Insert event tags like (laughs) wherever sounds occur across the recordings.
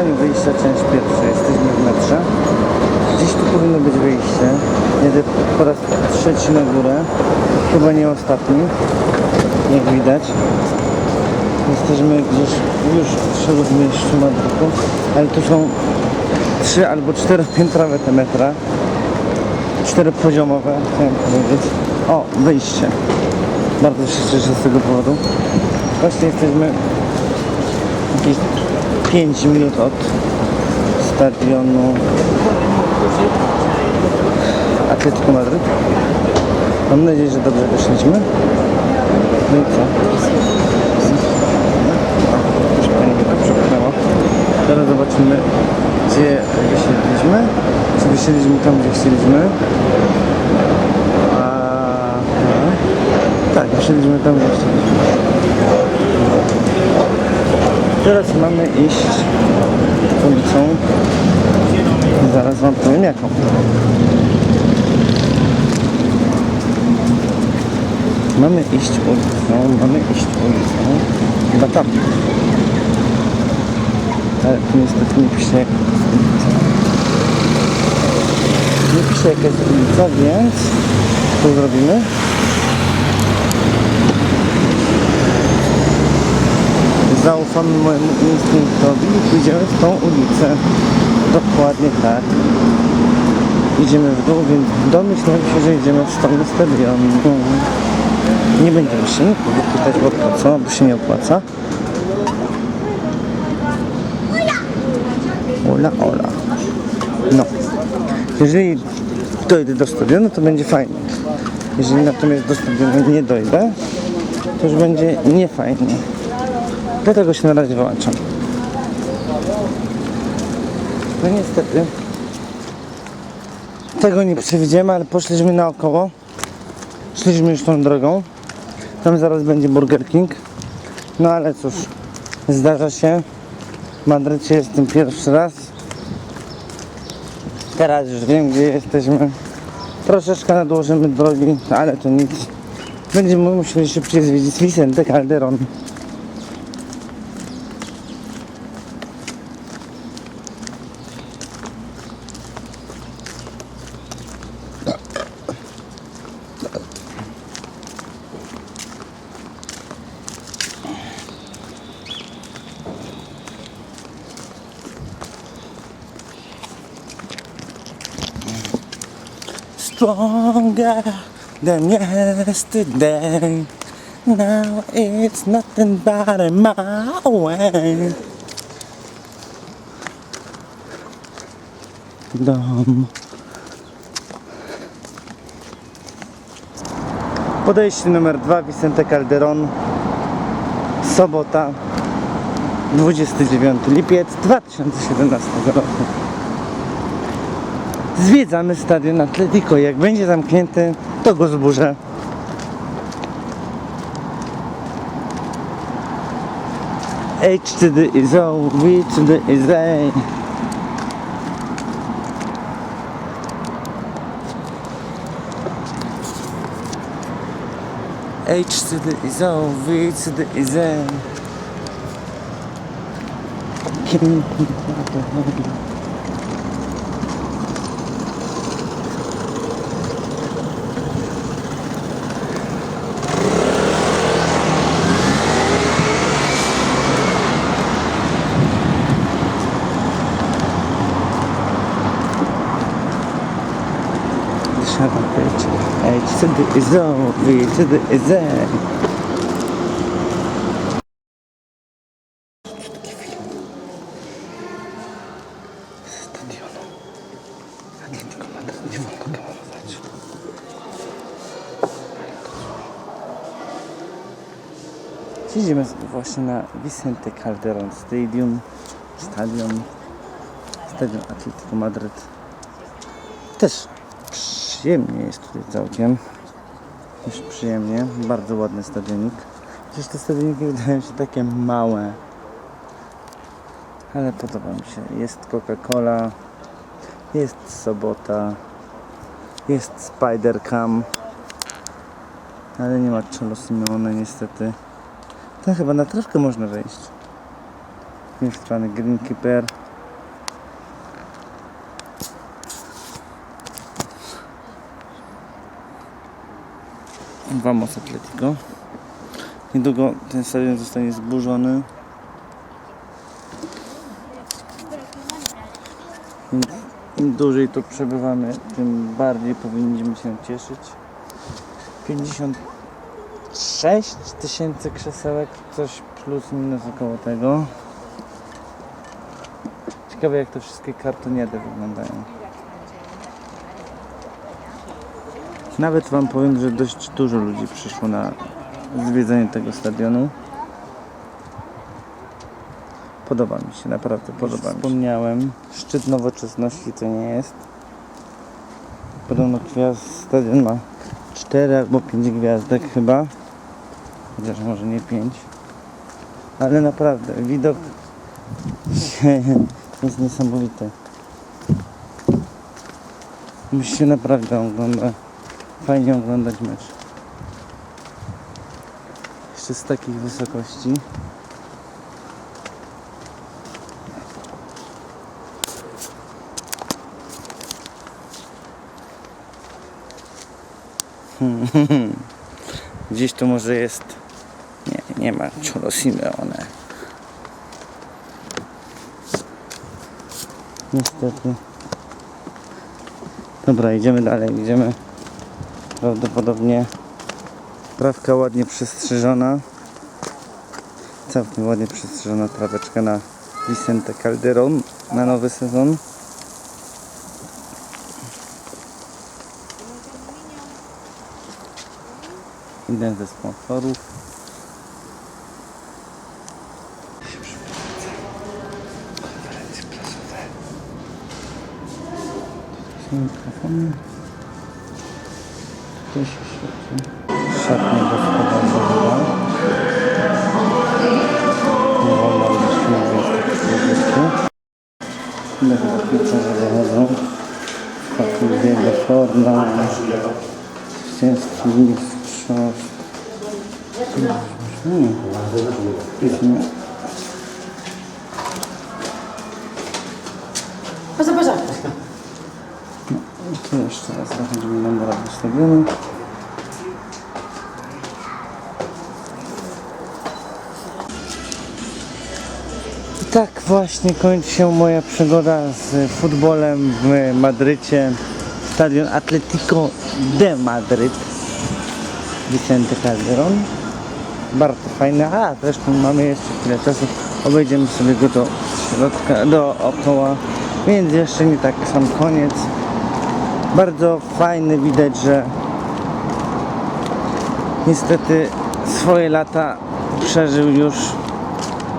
Szukaniu wyjścia, część pierwsza. Jesteśmy w metrze. Gdzieś tu powinno być wyjście. Jedę po raz trzeci na górę. Chyba nie ostatni, jak widać. Jesteśmy gdzieś już w śródmieściu Madrytu, ale tu są trzy albo czteropiętrowe te metra. Czteropoziomowe, chciałem powiedzieć. O, wyjście. Bardzo się cieszę z tego powodu. Właśnie jesteśmy jakieś 5 minut od stadionu Atletico Madryt. Mam nadzieję, że dobrze wyszliśmy. No i co? Już pani mnie tak przepchnęła. Teraz zobaczymy, gdzie wysiedliśmy. Czy wysiedliśmy tam, gdzie chcieliśmy? A, tak, wysiedliśmy tam, gdzie chcieliśmy. Teraz mamy iść ulicą. Zaraz wam powiem jaką. Mamy iść ulicą, mamy iść ulicą. Chyba tam. Ale tu niestety nie pisze ulica. Nie pisze jaka jest ulica, więc co zrobimy? Zaufamy mojemu instynktowi i pójdziemy w tą ulicę. Dokładnie tak. Idziemy w dół, więc domyślam się, że idziemy w stronę stadionu. Nie będziemy się nikogo pytać, bo po co, bo się nie opłaca. Ola, ola. No. Jeżeli dojdę do stadionu, to będzie fajnie. Jeżeli natomiast do stadionu nie dojdę, to już będzie niefajnie. Dlatego się na razie wyłączam. No niestety. Tego nie przewidziemy, ale poszliśmy naokoło. Szliśmy już tą drogą. Tam zaraz będzie Burger King. No ale cóż, zdarza się. W Madrycie jestem pierwszy raz. Teraz już wiem, gdzie jesteśmy. Troszeczkę nadłożymy drogi, ale to nic. Będziemy musieli szybciej zwiedzić Vicente Calderon. Stronger than yesterday. Now it's nothing but a mile away. Dom. Podejście numer dwa Vicente Calderon. Sobota, 29 lipiec 2017 roku. Zwiedzamy stadion Atletico. Jak będzie zamknięty, to go zburzę. H to the is O, V to the is A. H to the is O, V to the is A. Kim- Shut up, bitch. H to the V to the kamerować. Siedzimy właśnie na Vicente Calderon Stadium. Stadion. Stadion Atletico Madryt. Też przyjemnie jest tutaj całkiem. Już przyjemnie. Bardzo ładny stadionik. Chociaż te stadioniki wydają się takie małe. Ale podoba mi się. Jest Coca-Cola. Jest sobota. Jest Spider-Cam. Ale nie ma Cholo Simeone niestety. Tam chyba na trawkę można wejść. Z tej strony Greenkeeper. Vamos Atletico. Niedługo ten stadion zostanie zburzony. Im dłużej tu przebywamy, tym bardziej powinniśmy się cieszyć. 56 tysięcy krzesełek, coś plus minus około tego. Ciekawe jak te wszystkie kartoniedy wyglądają. Nawet Wam powiem, że dość dużo ludzi przyszło na zwiedzanie tego stadionu. Podoba mi się, naprawdę podoba mi się. Wspomniałem, szczyt nowoczesności to nie jest. Podobno gwiazd, stadion ma 4 albo 5 gwiazdek chyba. Chociaż może nie 5. Ale naprawdę, widok (laughs) jest niesamowity. Musi się naprawdę ogląda, fajnie oglądać mecz. Jeszcze z takich wysokości. (laughs) Gdzieś tu może jest. Nie, nie ma Cholo Simeone. Niestety. Dobra, idziemy dalej. Idziemy. Prawdopodobnie trawka ładnie przestrzyżona. Całkiem ładnie przestrzyżona traweczka na Vicente Calderon na nowy sezon. Jeden ze sponsorów. Mikrofony. Tu się świeci. Szatnia gospodarza. Nie wolno tak Ile chyba piłkarze wychodzą. Fakultiego Forna. Zwycięstwo mistrzostw. Hmm. Pasa. Tu jeszcze raz zachodzimy stadionu. I tak właśnie kończy się moja przygoda z futbolem w Madrycie. Stadion Atletico de Madryt. Vicente Calderon. Bardzo fajny. A, zresztą mamy jeszcze chwilę czasu. Obejdziemy sobie go do środka, dookoła. Więc jeszcze nie tak sam koniec. Bardzo fajny, widać, że niestety swoje lata przeżył już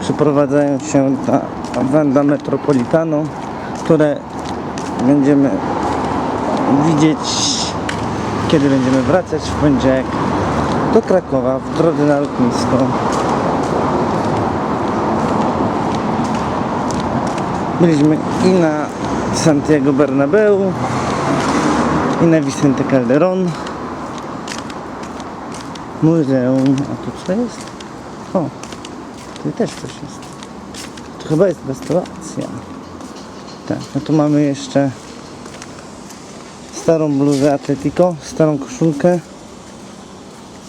przeprowadzając się na Wanda Metropolitano, które będziemy widzieć kiedy będziemy wracać w poniedziałek do Krakowa w drodze na lotnisko. Byliśmy i na Santiago Bernabeu, i na Vicente Calderon. Muzeum. A tu co jest? O, tu też coś jest. Tu chyba jest restauracja. Tak, no tu mamy jeszcze starą bluzę Atletico, starą koszulkę.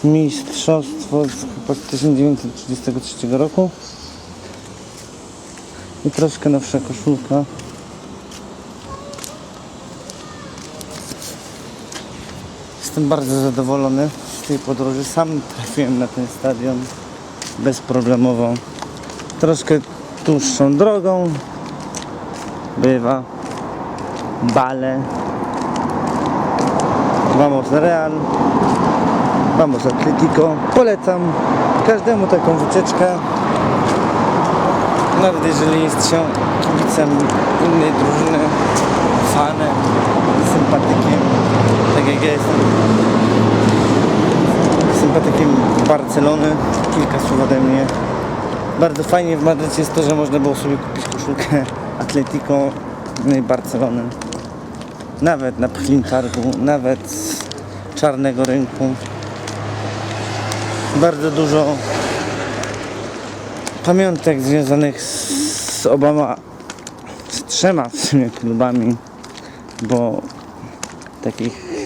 Mistrzostwo z 1933 roku. I troszkę nowsza koszulka. Jestem bardzo zadowolony z tej podróży. Sam trafiłem na ten stadion bezproblemowo. Troszkę dłuższą drogą. Bywa. Bale. Vamos Real. Vamos Atletico. Polecam każdemu taką wycieczkę. Nawet jeżeli jest się kibicem innej drużyny, fanem, sympatykiem, tak jak ja jestem sympatykiem Barcelony, kilka słów ode mnie. Bardzo fajnie w Madrycie jest to, że można było sobie kupić koszulkę (laughs) Atletico i Barcelony. Nawet na pchlim targu, nawet z czarnego rynku. Bardzo dużo pamiątek związanych z obama, z trzema w sumie klubami, bo takich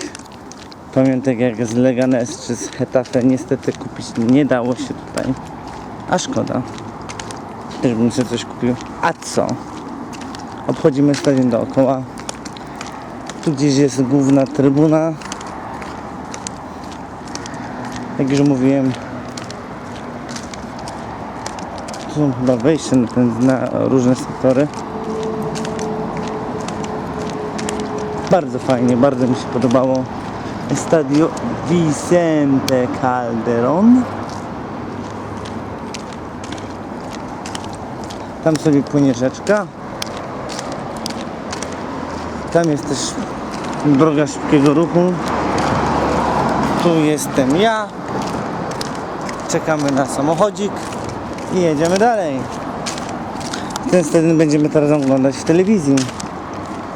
pamiątek jak z Leganes czy z Hetafe niestety kupić nie dało się tutaj. A szkoda. Też bym sobie coś kupił. A co? Obchodzimy stadion dookoła. Tu gdzieś jest główna trybuna. Jak już mówiłem, tu są chyba wejścia na, ten, na różne sektory. Bardzo fajnie, bardzo mi się podobało. Estadio Vicente Calderon. Tam sobie płynie rzeczka. Tam jest też droga szybkiego ruchu. Tu jestem ja. Czekamy na samochodzik i jedziemy dalej. Ten stadion będziemy teraz oglądać w telewizji.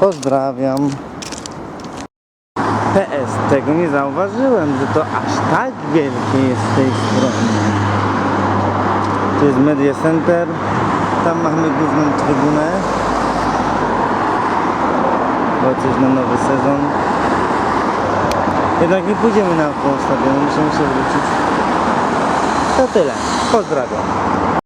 Pozdrawiam. PS, tego nie zauważyłem, że to aż tak wielkie jest z tej strony. Tu jest Media Center, tam mamy główną trybunę. Bo coś na nowy sezon. Jednak nie pójdziemy naokoło stadionu, musimy się wrócić. To tyle. Pozdrawiam.